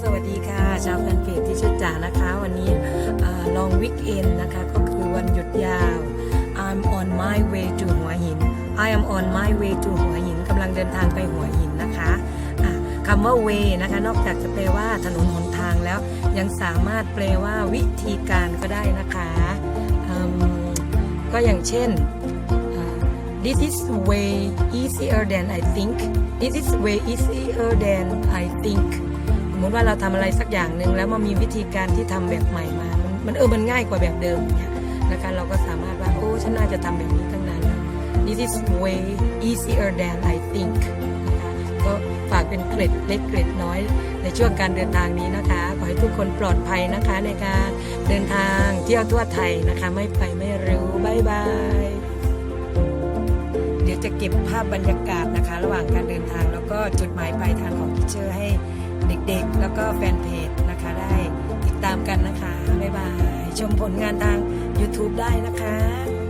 สวัสดีค่ะ ชาวแฟนเพจที่ชื่อจ๋านะคะ วันนี้ลองวิกเอนนะคะ ก็คือวันหยุดยาว I'm on my way to หัวหิน I am on my way to หัวหินกำลังเดินทางไปหัวหินนะคะะคำว่า way นะคะ นอกจากจะแปลว่าถนนหนทางแล้ว ยังสามารถแปลว่าวิธีการก็ได้นะคะก็อย่างเช่น This is way easier than I think This is way easier than I think มติว่าเราทำอะไรสักอย่างหนึ่งแล้วมันมีวิธีการที่ทำแบบใหม่มา มันมันเออมันง่ายกว่าแบบเดิมเนี่ยนะคะเราก็สามารถว่าโอ้ฉันน่าจะทำแบบนี้ตั้งนานแล้ว This is way easier than I think นะคะก็ฝากเป็นเกร็ดเล็กเกร็ดน้อย ในช่วงการเดินทางนี้นะคะ ขอให้ทุกคนปลอดภัยนะคะในการเดินทางเที่ยวทั่วไทยนะคะ ไม่ไปไม่รู้บายบายเดี๋ยวจะเก็บภาพบรรยากาศนะคะ ระหว่างการเดินทางแล้วก็จุดหมายปลายทางของทิเชอร์ให้ ด็กๆ แล้วก็แฟนเพจนะคะได้ติดตามกันนะคะ บ๊ายบาย ชมผลงานทาง YouTube ได้นะคะ